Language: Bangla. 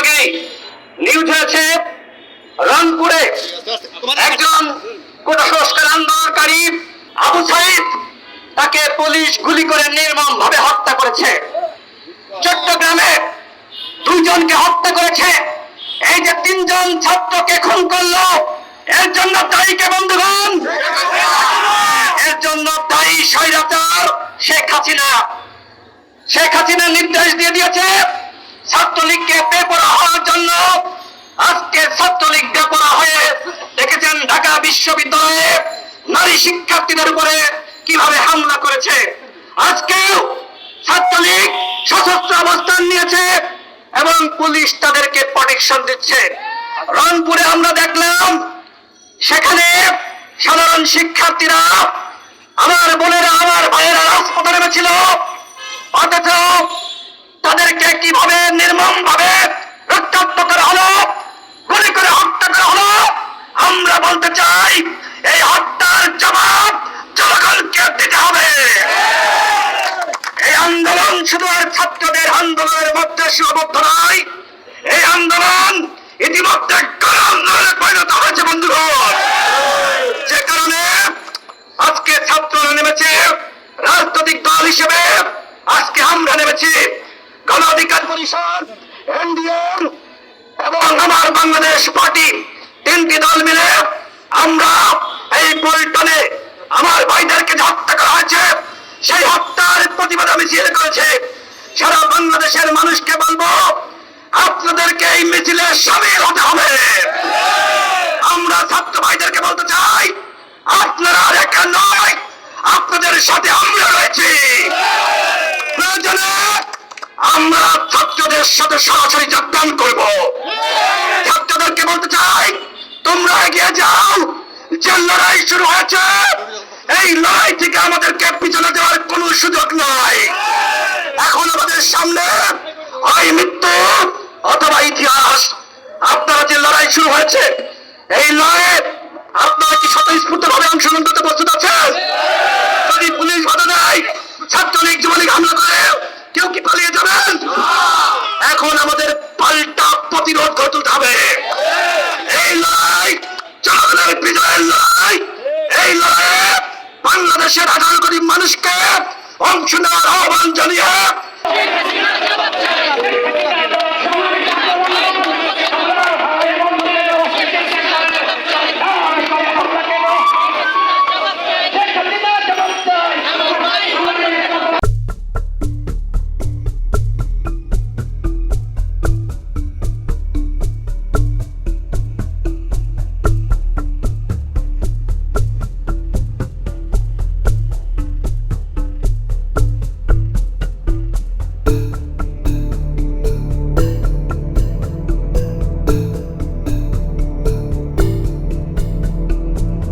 আগেই নিউজ হয়েছে রংপুরে একজন কোটা আন্দোলনকারী আবু সাইদ তাকে পুলিশ গুলি করে নির্মম ভাবে হত্যা করেছে। চট্টগ্রামে দুইজনকে হত্যা করেছে। এই যে তিনজন ছাত্রকে খুন করল, এর জন্য দায়ী কে বন্ধুগণ? এর জন্য দায়ী স্বৈরাচার শেখ হাসিনা। শেখ হাসিনা নির্দেশ দিয়ে দিয়েছে ছাত্রলীগকে বেপরা হওয়ার জন্য আজকে ছাত্রলীগ বেপরা হয়ে দেখেছেন ঢাকা বিশ্ববিদ্যালয়ে নারী শিক্ষার্থীদের উপরে কীভাবে হামলা করেছে। আজকেও ছাত্রলীগ সশস্ত্র অবস্থান নিয়েছে এবং পুলিশ তাদেরকে প্রোটেকশন দিচ্ছে। রংপুরে আমরা দেখলাম, সেখানে সাধারণ শিক্ষার্থীরা আমার বোনেরা, আমার ভাইয়েরা রাজপথে নেমেছিল। অথচ তাদেরকে কীভাবে নির্মম ভাবে রক্তাক্ত করা হলো গুলি করে হত্যা করা হলো আমরা বলতে চাই, এই হত্যার জবাব জনগণকে দিতে হবে। এই আন্দোলন শুধু আর ছাত্রদের আন্দোলনের মধ্যে সীমাবদ্ধ নয়, এই আন্দোলন ইতিমধ্যে আন্দোলনে পরিণত হয়েছে, বন্ধুগণ। যে কারণে আজকে ছাত্ররা নেমেছে রাজনৈতিক দল হিসেবে, আজকে আমরা নেমেছি গণ অধিকার পরিষদ, এনডিএম এবং আমার বাংলাদেশ পার্টি। তিনটি দল মিলে আমরা এই পল্টনে আমার ভাইদেরকে যে হত্যা করা হয়েছে, সেই হত্যার প্রতিবাদ মিছিল করেছে। সারা বাংলাদেশের মানুষকে বলব, আপনাদেরকে এই মিছিলে সামিল হতে হবে। আমরা ছাত্র ভাইদেরকে বলতে চাই, আপনারা আর একা নয়, আপনাদের সাথে আমরা রয়েছি। প্রয়োজনে আমরা ছাত্রদের সাথে সরাসরি যোগদান করব। ছাত্রদেরকে বলতে চাই সুযোগ নাই। এখন আমাদের সামনে হয় মৃত্যু অথবা ইতিহাস। আপনারা যে লড়াই শুরু হয়েছে, এই আপনারা কি স্বতঃস্ফূর্ত ভাবে অংশগ্রহণ করতে প্রস্তুত আছেন যদি পুলিশ বাধা দেয় ছাত্রলীগ যুবলীগ হামলা করে কেউ কি পালিয়ে যাবেন এখন আমাদের পাল্টা প্রতিরোধ গড়ে তুলতে হবে এই লড়াই জনগণের বিজয়ের লড়াই এই লড়াইয়ে বাংলাদেশের আঠারো কোটি মানুষকে অংশ নেওয়ার আহ্বান জানিয়ে